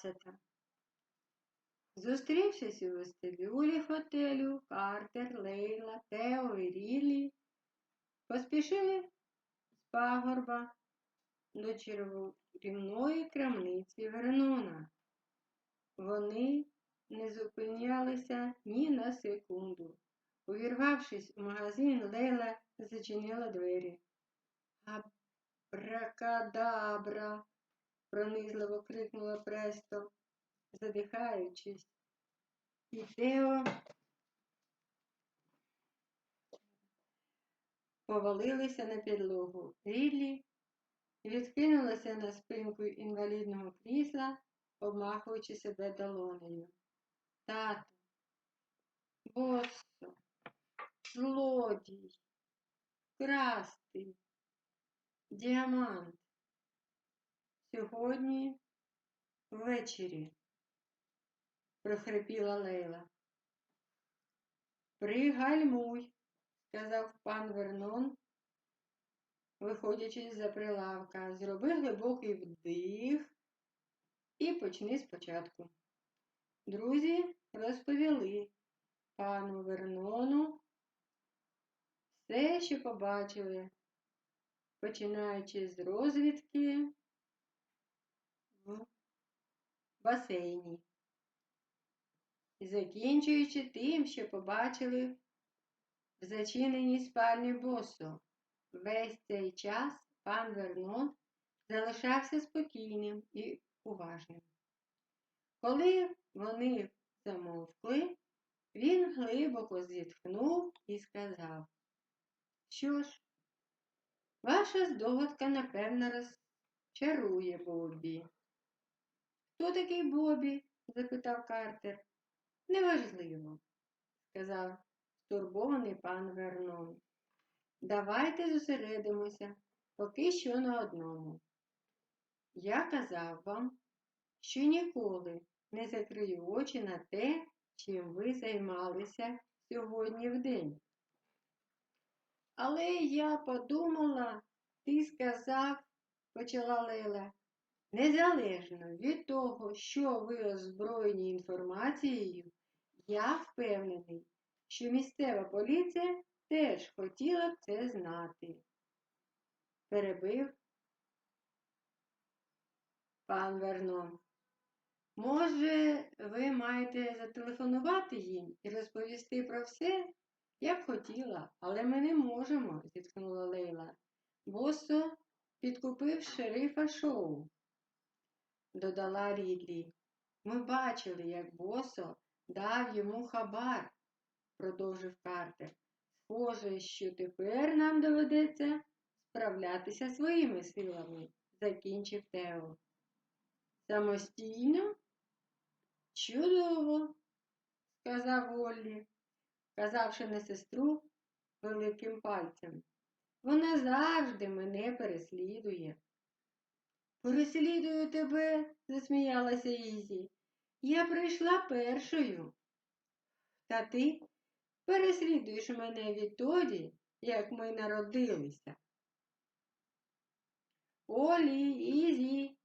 дванадцята. Зустрівшись у вестибюлі готелю, Картер, Лейла, Тео і Рілі поспішили з пагорба до чарівної крамниці Вернона. Вони не зупинялися ні на секунду. Увірвавшись у магазин, Лейла зачинила двері. Абракадабра! Пронизливо крикнула Престо, задихаючись. І Тео повалилися на підлогу. Ріллі відкинулася на спинку інвалідного крісла, обмахуючи себе долонею. Тату, боссо, злодій, красти, діамант. Сьогодні ввечері, прохрипіла Лейла. Пригальмуй, сказав пан Вернон, виходячи з-за прилавка, зроби глибокий вдих і почни спочатку. Друзі розповіли пану Вернону все, що побачили, починаючи з розвідки в басейні і закінчуючи тим, що побачили в зачиненій спальні босу. Весь цей час пан Вернон залишався спокійним і уважним. Коли вони замовкли, він глибоко зітхнув і сказав, що ж, ваша здогадка, напевно, розчарує Бобі. Хто такий Бобі? запитав Картер. Неважливо, сказав стурбований пан Вернон. Давайте зосередимося поки що на одному. Я казав вам, що ніколи не закрию очі на те, чим ви займалися сьогодні в день. Але я подумала, ти сказав, почала Лела, незалежно від того, що ви озброєні інформацією, я впевнений, що місцева поліція теж хотіла б це знати. Перебив пан Вернон. Може, ви маєте зателефонувати їм і розповісти про все, як хотіла, але ми не можемо, зітхнула Лейла. Босо підкупив шерифа шоу, додала Рідлі. Ми бачили, як босо дав йому хабар, продовжив Картер. Схоже, що тепер нам доведеться справлятися своїми силами, закінчив Тео. Самостійно? Чудово, сказав Оллі, казавши на сестру великим пальцем. Вона завжди мене переслідує. Переслідую тебе, засміялася Ізі. Я прийшла першою. Та ти переслідуєш мене відтоді, як ми народилися. Олі, Ізі,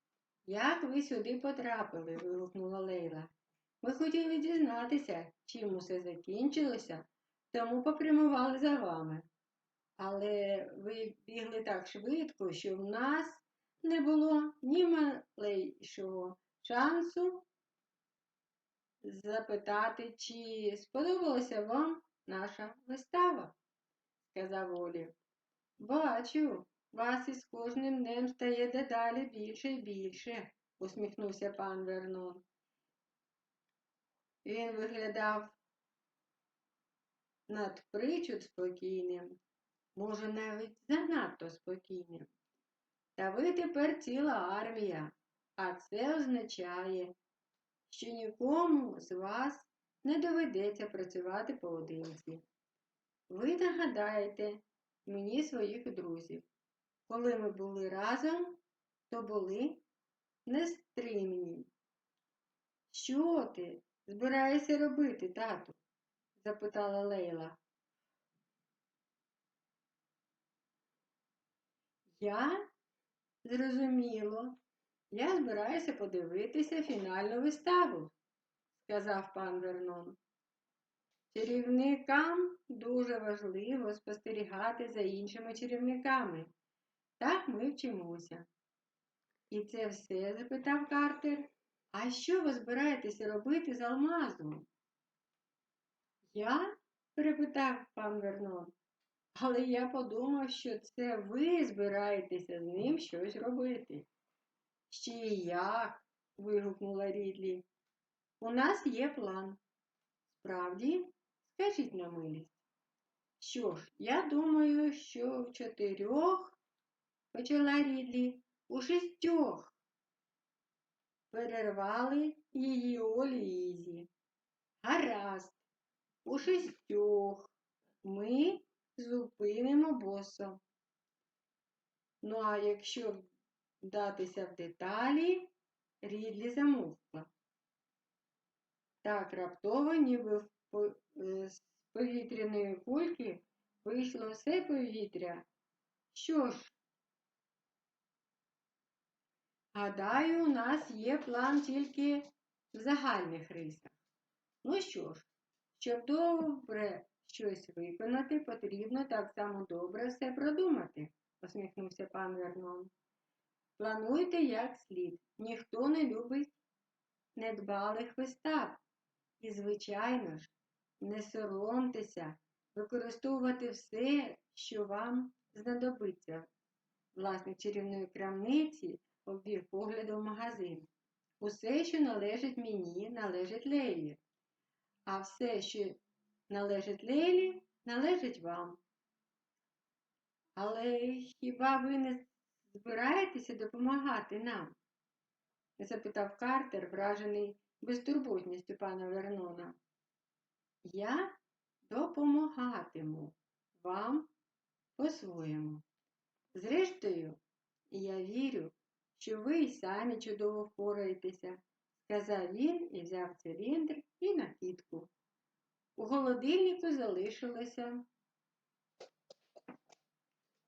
як ви сюди потрапили? вигукнула Лейла. Ми хотіли дізнатися, чим усе закінчилося, тому попрямували за вами. Але ви бігли так швидко, що в нас не було ні малейшого шансу запитати, чи сподобалася вам наша вистава, сказав Олі. Бачу, вас із кожним днем стає дедалі більше і більше, усміхнувся пан Вернон. Він виглядав надпричуд спокійним, може, навіть занадто спокійним. Та ви тепер ціла армія, а це означає, що нікому з вас не доведеться працювати поодинці. Ви нагадаєте мені своїх друзів. Коли ми були разом, то були нестримні. Що ти збираєшся робити, тату? запитала Лейла. Я, зрозуміло, Я збираюся подивитися фінальну виставу, сказав пан Вернон. Чарівникам дуже важливо спостерігати за іншими чарівниками. Так ми вчимося. І це все? запитав Картер. А що ви збираєтеся робити з алмазом? Я? перепитав пан Вернон. Але я подумав, що це ви збираєтеся з ним щось робити. Ще й як? вигукнула Рідлі. У нас є план. Справді, скажіть на милість. Що ж, я думаю, що в чотирьох, почала Рідлі, у шістьох. Перервали її Олі і Ізі. Гаразд, у шістьох ми зупинимо боса. Ну, а якщо вдатися в деталі, Рідлі замовкла. Так раптово, ніби е, з повітряної кульки вийшло все повітря. Що ж, гадаю, у нас є план тільки в загальних рисах. Ну що ж, щоб добре щось виконати, потрібно так само добре все продумати, посміхнувся пан Вернон. Плануйте як слід. Ніхто не любить недбалих вистав. І, звичайно ж, не соромтеся використовувати все, що вам знадобиться. Власник чарівної крамниці обвів поглядом магазин. Усе, що належить мені, належить Лейлі, а все, що належить Лейлі, належить вам. Але хіба ви не збираєтеся допомагати нам? запитав Картер, вражений безтурботністю пана Вернона. Я допомагатиму вам по-своєму. Зрештою, я вірю, що ви й самі чудово впораєтеся, сказав він і взяв циліндр і накидку. У холодильнику залишилося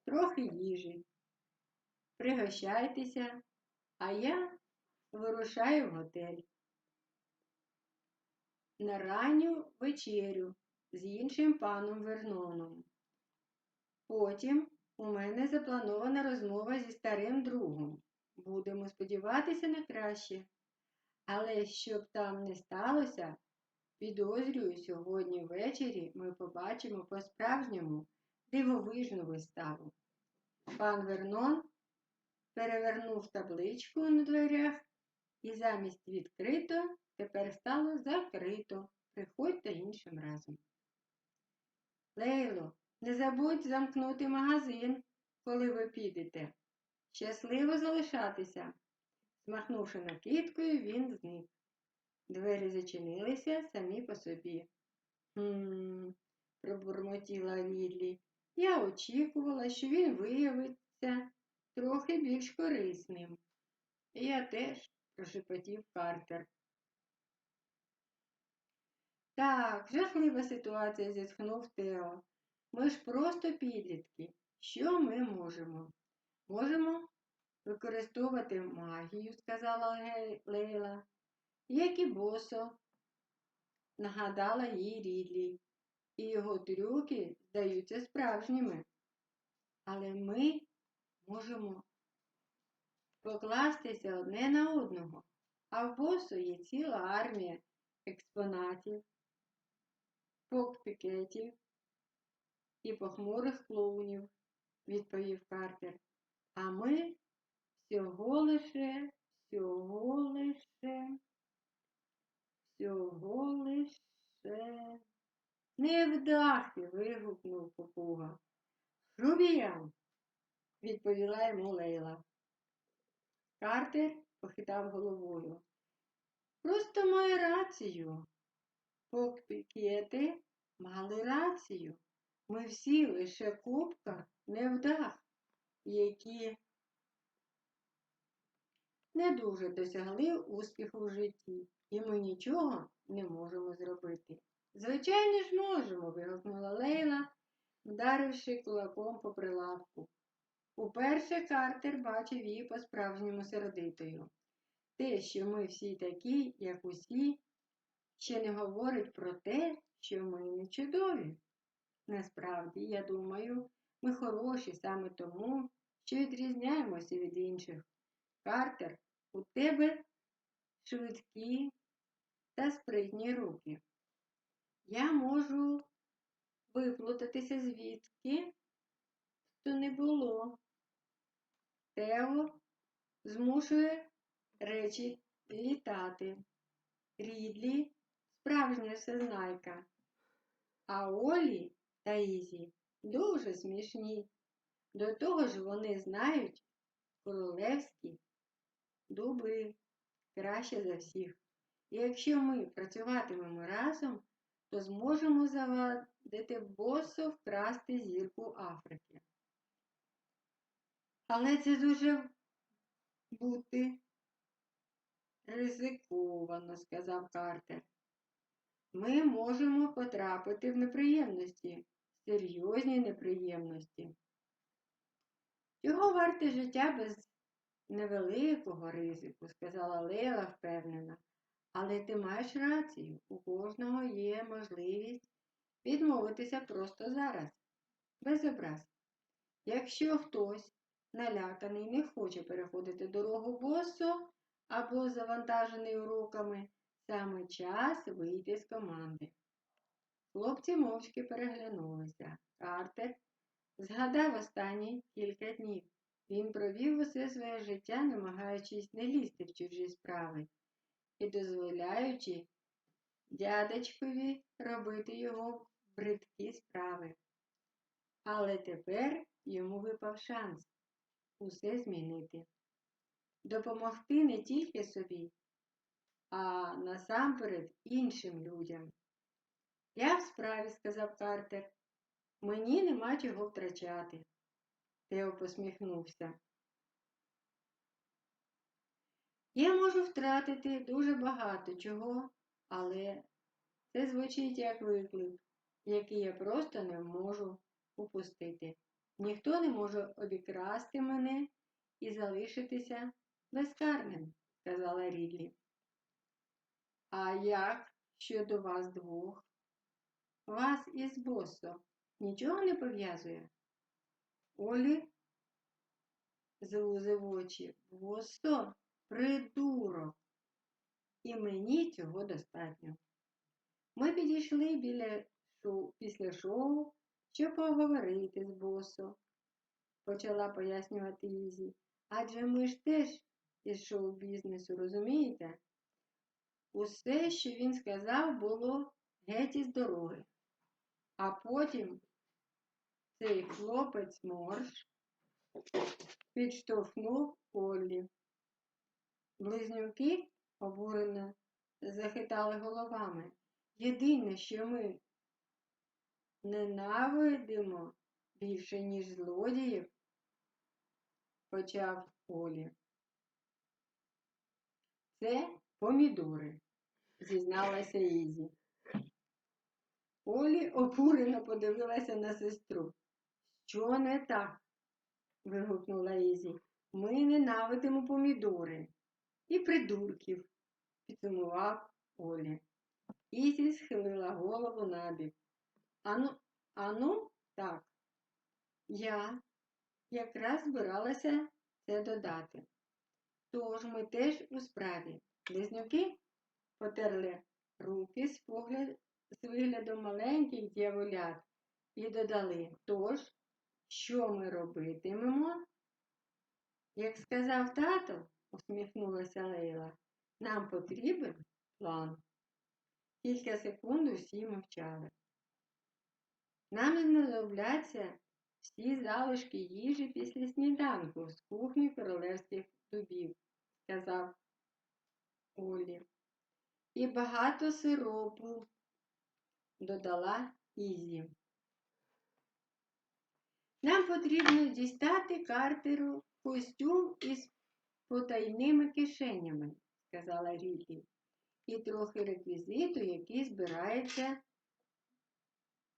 трохи їжі. Пригощайтеся, а я вирушаю в готель. На ранню вечерю з іншим паном Верноном. Потім у мене запланована розмова зі старим другом. Будемо сподіватися на краще. Але щоб там не сталося, підозрюю, сьогодні ввечері ми побачимо по-справжньому дивовижну виставу. Пан Вернон перевернув табличку на дверях і замість відкрито тепер стало закрито. Приходьте іншим разом. Лейло, не забудь замкнути магазин, коли ви підете. Щасливо залишатися. Змахнувши накидкою, він зник. Двері зачинилися самі по собі. Хм, пробурмотіла Рідлі. Я очікувала, що він виявиться трохи більш корисним. Я теж, прошепотів Картер. Так, жахлива ситуація, зітхнув Тео. Ми ж просто підлітки. Що ми можемо? Можемо використовувати магію, сказала Лейла. Як і босо, нагадала їй Рідлі, і його трюки здаються справжніми. Але ми можемо покластися одне на одного, а в босу є ціла армія експонатів, покпікетів і похмурих клоунів, відповів Картер. А ми всього лише, всього лише, всього лише. Невдахи. вигукнув попуга. Грубіян, відповіла йому Лейла. Картер похитав головою. Просто має рацію. Покпікети мали рацію. Ми всі лише купка невдах, які не дуже досягли успіху в житті, і ми нічого не можемо зробити. Звичайно ж можемо, вигукнула Лейла, вдаривши кулаком по прилавку. Уперше Картер бачив її по-справжньому сердитою. Те, що ми всі такі, як усі, ще не говорить про те, що ми не чудові. Насправді, я думаю, ми хороші саме тому, що відрізняємося від інших. Картер, у тебе швидкі та спритні руки. Я можу виплутатися звідки то не було. Тео змушує речі літати. Рідлі справжня всезнайка. А Олі та Ізі дуже смішні. До того ж вони знають королевські дуби краще за всіх. І якщо ми працюватимемо разом, то зможемо завадити босу вкрасти зірку Африки. Але це дуже бути ризиковано, сказав Картер. Ми можемо потрапити в неприємності, серйозні неприємності. Чого варте життя без невеликого ризику, сказала Лейла впевнена. Але ти маєш рацію, у кожного є можливість відмовитися просто зараз, без образ. Якщо хтось наляканий не хоче переходити дорогу босо або завантажений уроками, саме час вийти з команди. Хлопці мовчки переглянулися. Картер згадав останні кілька днів. Він провів усе своє життя, намагаючись не лізти в чужі справи і дозволяючи дядечкові робити його бридкі справи. Але тепер йому випав шанс усе змінити, допомогти не тільки собі, а насамперед іншим людям. Я в справі, сказав Картер, мені нема чого втрачати. Тео посміхнувся. Я можу втратити дуже багато чого, але це звучить як виклик, який я просто не можу упустити. Ніхто не може обікрасти мене і залишитися безкарним, сказала Рідлі. А як щодо вас двох? Вас із босо нічого не пов'язує? Олі звузив очі. Босо придурок. І мені цього достатньо. Ми підійшли біля шоу, після шоу, щоб поговорити з босо, почала пояснювати Ізі. Адже ми ж теж із шоу-бізнесу, розумієте? Усе, що він сказав, було геть із дороги. А потім цей хлопець морж підштовхнув Оллі. Близнюки обурено захитали головами. Єдине, що ми ненавидимо більше, ніж злодіїв, почав Олі. Це помідори, зізналася Ізі. Олі обурено подивилася на сестру. Що не так? вигукнула Ізі. Ми ненавидимо помідори і придурків, підсумував Олі. Ізі схилила голову набік. Ану, ану, так. Я якраз збиралася це додати. Тож ми теж у справі. Близнюки потерли руки з, погляд, з виглядом маленьких дьяволят і додали. Тож, що ми робитимемо? Як сказав тато, усміхнулася Лейла, нам потрібен план. Кілька секунд усі мовчали. Нам знадобляться всі залишки їжі після сніданку з кухні королевських дубів, сказав Олі. І багато сиропу, додала Ізі. Нам потрібно дістати картеру костюм із потайними кишенями, сказала Рідлі, і трохи реквізиту, який збирається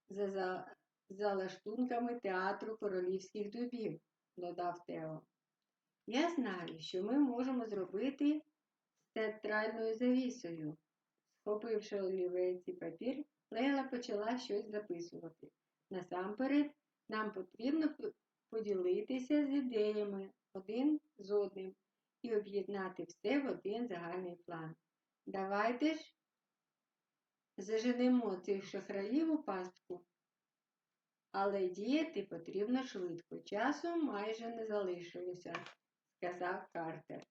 за, за, за лаштунками театру королівських дубів. додав Тео. Я знаю, що ми можемо зробити з театральною завісою. Схопивши олівець і папір, Лейла почала щось записувати. Насамперед, нам потрібно поділитися з ідеями один з одним і об'єднати все в один загальний план. Давайте ж заженемо цих шахраїв у пастку. Але діяти потрібно швидко. Часу майже не залишилося, сказав Картер.